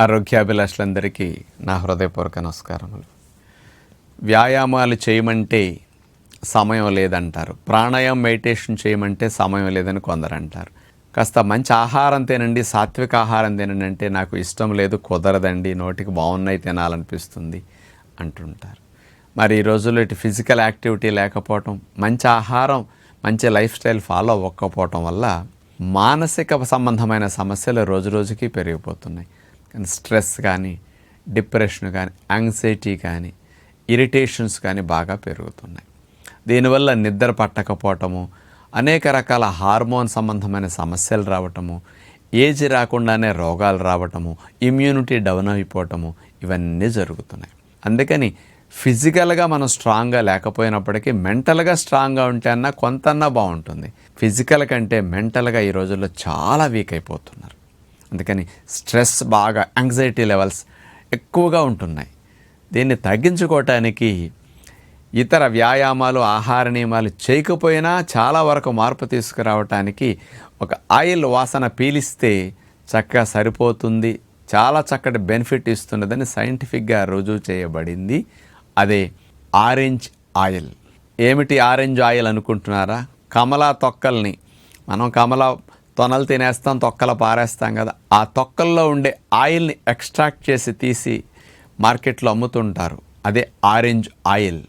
ఆరోగ్యాభిలాషులందరికీ నా హృదయపూర్వక నమస్కారములు. వ్యాయామాలు చేయమంటే సమయం లేదంటారు. ప్రాణాయామం మెడిటేషన్ చేయమంటే సమయం లేదని కొందరు అంటారు కాస్త మంచి ఆహారం తినండి సాత్విక ఆహారం తినండి అంటే నాకు ఇష్టం లేదు కుదరదండి నోటికి బాగున్నాయి తినాలనిపిస్తుంది అంటుంటారు. మరి ఈ రోజుల్లో ఇటు ఫిజికల్ యాక్టివిటీ లేకపోవటం మంచి ఆహారం మంచి లైఫ్ స్టైల్ ఫాలో అవ్వకపోవటం వల్ల మానసిక సంబంధమైన సమస్యలు రోజు రోజుకి పెరిగిపోతున్నాయి. స్ట్రెస్ కానీ డిప్రెషన్ కానీ యాంగ్జైటీ కానీ ఇరిటేషన్స్ కానీ బాగా పెరుగుతున్నాయి. దీనివల్ల నిద్ర పట్టకపోవటము అనేక రకాల హార్మోన్ సంబంధమైన సమస్యలు రావటము ఏజ్ రాకుండానే రోగాలు రావటము ఇమ్యూనిటీ డౌన్ అయిపోవటము ఇవన్నీ జరుగుతున్నాయి. అందుకని ఫిజికల్గా మనం స్ట్రాంగ్గా లేకపోయినప్పటికీ మెంటల్గా స్ట్రాంగ్గా ఉంటే అన్న కొంతన్నా బాగుంటుంది. ఫిజికల్ కంటే మెంటల్గా ఈ రోజుల్లో చాలా వీక్ అయిపోతున్నారు. అందుకని స్ట్రెస్ బాగా యాంగ్జైటీ లెవెల్స్ ఎక్కువగా ఉంటున్నాయి. దీన్ని తగ్గించుకోవటానికి ఇతర వ్యాయామాలు ఆహార నియమాలు చేయకపోయినా చాలా వరకు మార్పు తీసుకురావటానికి ఒక ఆయిల్ వాసన పీలిస్తే చక్కగా సరిపోతుంది. చాలా చక్కటి బెనిఫిట్ ఇస్తున్నదని సైంటిఫిక్గా రుజువు చేయబడింది. అదే ఆరెంజ్ ఆయిల్ ఏమిటి ఆరెంజ్ ఆయిల్ అనుకుంటున్నారా? కమలా తొక్కల్ని. మనం కమల తొనలు తినేస్తాం తొక్కలు పారేస్తాం కదా. ఆ తొక్కల్లో ఉండే ఆయిల్ని ఎక్స్ట్రాక్ట్ చేసి తీసి మార్కెట్లో అమ్ముతుంటారు. అదే ఆరెంజ్ ఆయిల్.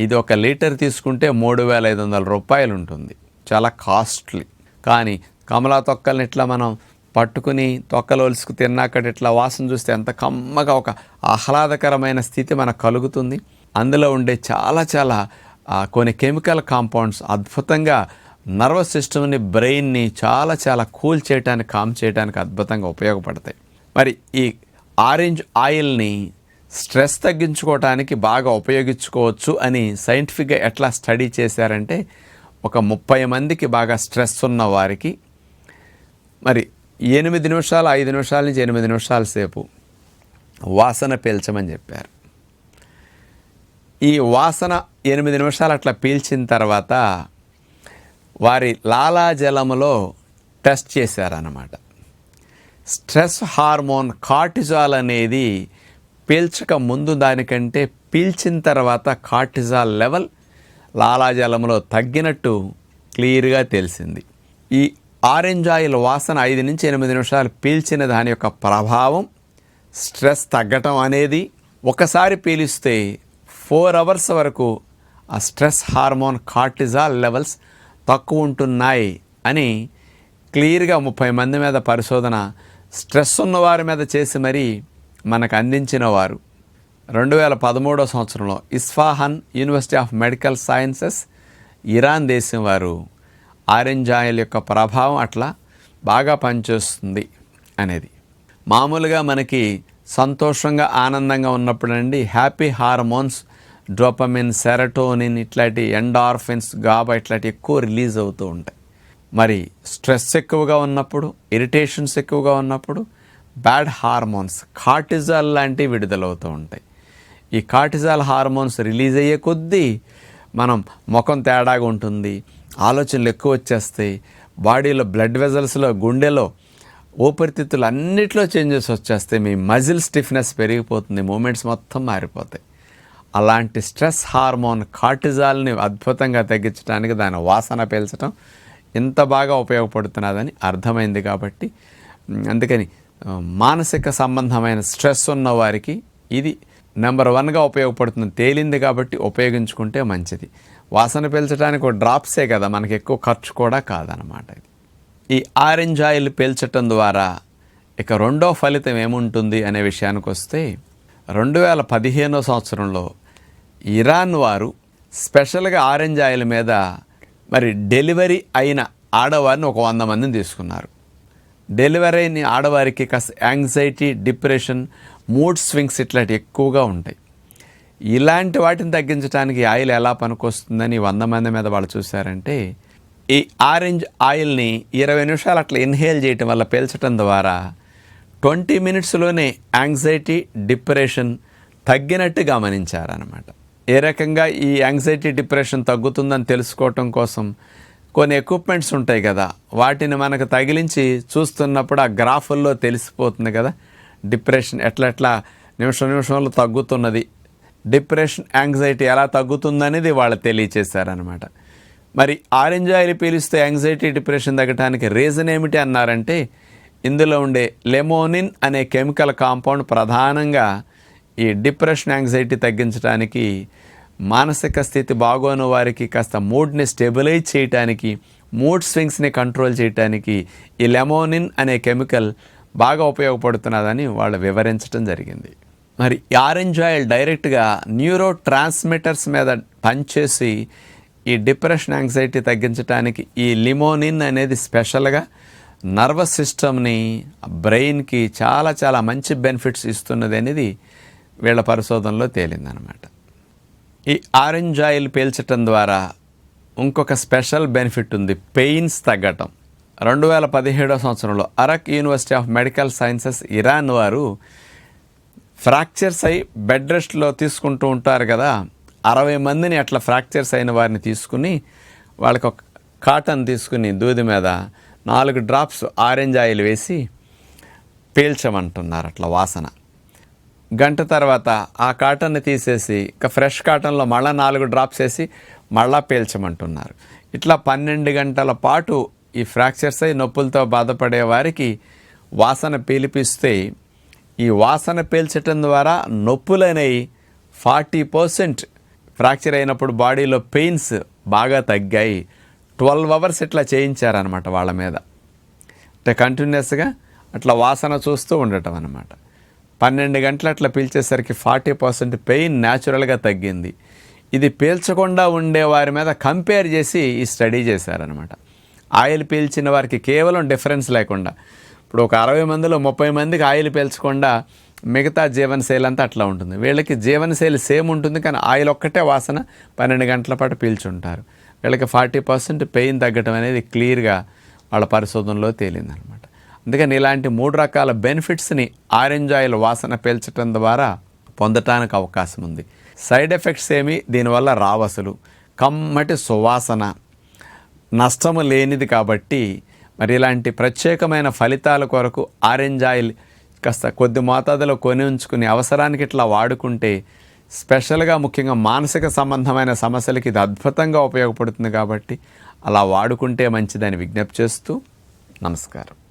ఇది ఒక లీటర్ తీసుకుంటే మూడు వేల ఐదు వందల రూపాయలు ఉంటుంది చాలా కాస్ట్లీ. కానీ కమలా తొక్కల్ని ఇట్లా మనం పట్టుకుని తొక్కలు ఒలుసుకు తిన్నాకటి ఇట్లా వాసన చూస్తే ఎంత కమ్మగా ఒక ఆహ్లాదకరమైన స్థితి మనకు కలుగుతుంది. అందులో ఉండే చాలా చాలా కొన్ని కెమికల్ కాంపౌండ్స్ అద్భుతంగా నర్వస్ సిస్టమ్ని బ్రెయిన్ని చాలా చాలా కూల్ చేయడానికి కామ్ చేయడానికి అద్భుతంగా ఉపయోగపడతాయి. మరి ఈ ఆరెంజ్ ఆయిల్ని స్ట్రెస్ తగ్గించుకోవటానికి బాగా ఉపయోగించుకోవచ్చు అని సైంటిఫిక్గా ఎట్లా స్టడీ చేశారంటే ఒక ముప్పై మందికి బాగా స్ట్రెస్ ఉన్న వారికి మరి ఎనిమిది నిమిషాలు ఐదు నిమిషాల నుంచి ఎనిమిది నిమిషాల సేపు వాసన పీల్చమని చెప్పారు. ఈ వాసన ఎనిమిది నిమిషాలు అట్లా పీల్చిన తర్వాత వారి లాలాజలములో టెస్ట్ చేశారన్నమాట. స్ట్రెస్ హార్మోన్ కార్టిజాల్ అనేది పీల్చక ముందు దానికంటే పీల్చిన తర్వాత కార్టిజాల్ లెవెల్ లాలాజలంలో తగ్గినట్టు క్లియర్గా తెలిసింది. ఈ ఆరెంజ్ ఆయిల్ వాసన ఐదు నుంచి ఎనిమిది నిమిషాలు పీల్చిన దాని యొక్క ప్రభావం స్ట్రెస్ తగ్గటం అనేది ఒకసారి పీలిస్తే ఫోర్ అవర్స్ వరకు ఆ స్ట్రెస్ హార్మోన్ కార్టిజాల్ లెవెల్స్ తక్కువ ఉంటున్నాయి అని క్లియర్గా ముప్పై మంది మీద పరిశోధన స్ట్రెస్ ఉన్నవారి మీద చేసి మరీ మనకు అందించిన వారు. రెండు వేల పదమూడో సంవత్సరంలో Isfahan university of medical sciences Iran దేశం వారు ఆరెంజ్ ఆయిల్ యొక్క ప్రభావం అట్లా బాగా పనిచేస్తుంది అనేది. మామూలుగా మనకి సంతోషంగా ఆనందంగా ఉన్నప్పుడండి హ్యాపీ హార్మోన్స్ డోపమిన్ సెరటోనిన్ ఇట్లాంటి ఎండార్ఫిన్స్ గాబా ఇట్లాంటి ఎక్కువ రిలీజ్ అవుతూ ఉంటాయి. మరి స్ట్రెస్ ఎక్కువగా ఉన్నప్పుడు ఇరిటేషన్స్ ఎక్కువగా ఉన్నప్పుడు బ్యాడ్ హార్మోన్స్ కార్టిజాల్ లాంటివి విడుదలవుతూ ఉంటాయి. ఈ కార్టిజాల్ హార్మోన్స్ రిలీజ్ అయ్యే కొద్దీ మనం ముఖం తేడాగా ఉంటుంది ఆలోచనలు ఎక్కువ వచ్చేస్తాయి బాడీలో బ్లడ్ వెజల్స్లో గుండెలో ఊపిరితిత్తులు అన్నిట్లో చేంజెస్ వచ్చేస్తాయి మీ మజిల్ స్టిఫ్నెస్ పెరిగిపోతుంది మూమెంట్స్ మొత్తం మారిపోతాయి. అలాంటి స్ట్రెస్ హార్మోన్ కార్టిజాల్ని అద్భుతంగా తగ్గించడానికి దాని వాసన పీల్చడం ఎంత బాగా ఉపయోగపడుతున్నదని అర్థమైంది కాబట్టి అందుకని మానసిక సంబంధమైన స్ట్రెస్ ఉన్న వారికి ఇది నెంబర్ వన్గా ఉపయోగపడుతుంది. తేలింది కాబట్టి ఉపయోగించుకుంటే మంచిది. వాసన పీల్చడానికి ఒక డ్రాప్సే కదా మనకి ఎక్కువ ఖర్చు కూడా కాదనమాట ఇది. ఈ ఆరెంజ్ ఆయిల్ పీల్చటం ద్వారా ఇక రెండో ఫలితం ఏముంటుంది అనే విషయానికి వస్తే రెండు వేల పదిహేనో సంవత్సరంలో ఇరాన్ వారు స్పెషల్గా ఆరెంజ్ ఆయిల్ మీద మరి డెలివరీ అయిన ఆడవారిని ఒక వంద మందిని తీసుకున్నారు. డెలివరీ అయిన ఆడవారికి కాస్త యాంగ్జైటీ డిప్రెషన్ మూడ్ స్వింగ్స్ ఇట్లాంటి ఎక్కువగా ఉంటాయి. ఇలాంటి వాటిని తగ్గించడానికి ఆయిల్ ఎలా పనికొస్తుందని వంద మంది మీద వాళ్ళు చూశారంటే ఈ ఆరెంజ్ ఆయిల్ని ఇరవై నిమిషాలు అట్లా ఇన్హేల్ చేయటం వల్ల పీల్చడం ద్వారా ట్వంటీ మినిట్స్లోనే యాంగ్జైటీ డిప్రెషన్ తగ్గినట్టు గమనించారనమాట ఏ రకంగా ఈ యాంగ్జైటీ డిప్రెషన్ తగ్గుతుందని తెలుసుకోవటం కోసం కొన్ని ఎక్విప్మెంట్స్ ఉంటాయి కదా వాటిని మనకు తగిలించి చూస్తున్నప్పుడు ఆ గ్రాఫుల్లో తెలిసిపోతుంది కదా డిప్రెషన్ ఎట్లా ఎట్లా నిమిషం నిమిషంలో తగ్గుతున్నది డిప్రెషన్ యాంగ్జైటీ ఎలా తగ్గుతుందనేది వాళ్ళు తెలియచేశారనమాట మరి ఆరెంజ్ ఆయిల్ పీలిస్తే యాంగ్జైటీ డిప్రెషన్ తగ్గడానికి రీజన్ ఏమిటి అన్నారంటే ఇందులో ఉండే లెమోనిన్ అనే కెమికల్ కాంపౌండ్ ప్రధానంగా ఈ డిప్రెషన్ యాంగ్జైటీ తగ్గించడానికి మానసిక స్థితి బాగోని వారికి కాస్త మూడ్ని స్టెబిలైజ్ చేయటానికి మూడ్ స్వింగ్స్ని కంట్రోల్ చేయటానికి ఈ లెమోనిన్ అనే కెమికల్ బాగా ఉపయోగపడుతున్నదని వాళ్ళు వివరించడం జరిగింది. మరి ఆరెంజ్ ఆయిల్ డైరెక్ట్గా న్యూరో ట్రాన్స్మిటర్స్ మీద పనిచేసి ఈ డిప్రెషన్ యాంగ్జైటీ తగ్గించడానికి ఈ లిమోనిన్ అనేది స్పెషల్గా నర్వస్ సిస్టమ్ని బ్రెయిన్కి చాలా చాలా మంచి బెనిఫిట్స్ ఇస్తున్నది అనేది వీళ్ళ పరిశోధనలో తేలిందనమాట. ఈ ఆరెంజ్ ఆయిల్ పీల్చటం ద్వారా ఇంకొక స్పెషల్ బెనిఫిట్ ఉంది పెయిన్స్ తగ్గటం. రెండు వేల పదిహేడవ సంవత్సరంలో Arak university of medical sciences Iran వారు ఫ్రాక్చర్స్ అయి బెడ్ రెస్ట్లో తీసుకుంటూ ఉంటారు కదా అరవై మందిని అట్లా ఫ్రాక్చర్స్ అయిన వారిని తీసుకుని వాళ్ళకి ఒక కాటన్ తీసుకుని దూది మీద నాలుగు డ్రాప్స్ ఆరెంజ్ ఆయిల్ వేసి పీల్చమంటున్నారు అట్లా వాసన. గంట తర్వాత ఆ కాటన్ని తీసేసి ఇక ఫ్రెష్ కాటన్లో మళ్ళీ నాలుగు డ్రాప్స్ వేసి మళ్ళా పీల్చమంటున్నారు. ఇట్లా పన్నెండు గంటల పాటు ఈ ఫ్రాక్చర్స్ అయి నొప్పులతో బాధపడే వారికి వాసన పీలిపిస్తే ఈ వాసన పీల్చటం ద్వారా నొప్పులనేవి ఫార్టీ పర్సెంట్ ఫ్రాక్చర్ అయినప్పుడు బాడీలో పెయిన్స్ బాగా తగ్గాయి. ట్వెల్వ్ అవర్స్ ఇట్లా చేయించారనమాట వాళ్ళ మీద. అంటే కంటిన్యూస్గా అట్లా వాసన చూస్తూ ఉండటం అనమాట పన్నెండు గంటలు అట్లా పీల్చేసరికి ఫార్టీ పర్సెంట్ పెయిన్ న్యాచురల్గా తగ్గింది. ఇది పీల్చకుండా ఉండే వారి మీద కంపేర్ చేసి ఈ స్టడీ చేశారనమాట ఆయిల్ పీల్చిన వారికి కేవలం డిఫరెన్స్ లేకుండా ఇప్పుడు ఒక అరవై మందిలో ముప్పై మందికి ఆయిల్ పీల్చకుండా మిగతా జీవనశైలి అంతా అట్లా ఉంటుంది. వీళ్ళకి జీవనశైలి సేమ్ ఉంటుంది కానీ ఆయిల్ ఒక్కటే వాసన పన్నెండు గంటల పాటు పీల్చుంటారు. వీళ్ళకి ఫార్టీ పర్సెంట్ పెయిన్ తగ్గటం అనేది క్లియర్గా వాళ్ళ పరిశోధనలో తేలిందనమాట అందుకని ఇలాంటి మూడు రకాల బెనిఫిట్స్ని ఆరెంజ్ ఆయిల్ వాసన పీల్చడం ద్వారా పొందటానికి అవకాశం ఉంది. సైడ్ ఎఫెక్ట్స్ ఏమి? దీనివల్ల రావసలు. కమ్మటి సువాసన. నష్టము లేనిది కాబట్టి మరి ఇలాంటి ప్రత్యేకమైన ఫలితాల కొరకు ఆరెంజ్ ఆయిల్ కాస్త కొద్ది మోతాదులో కొని ఉంచుకుని అవసరానికి ఇట్లా వాడుకుంటే స్పెషల్గా ముఖ్యంగా మానసిక సంబంధమైన సమస్యలకి ఇది అద్భుతంగా ఉపయోగపడుతుంది కాబట్టి అలా వాడుకుంటే మంచిదని విజ్ఞప్తి చేస్తూ నమస్కారం.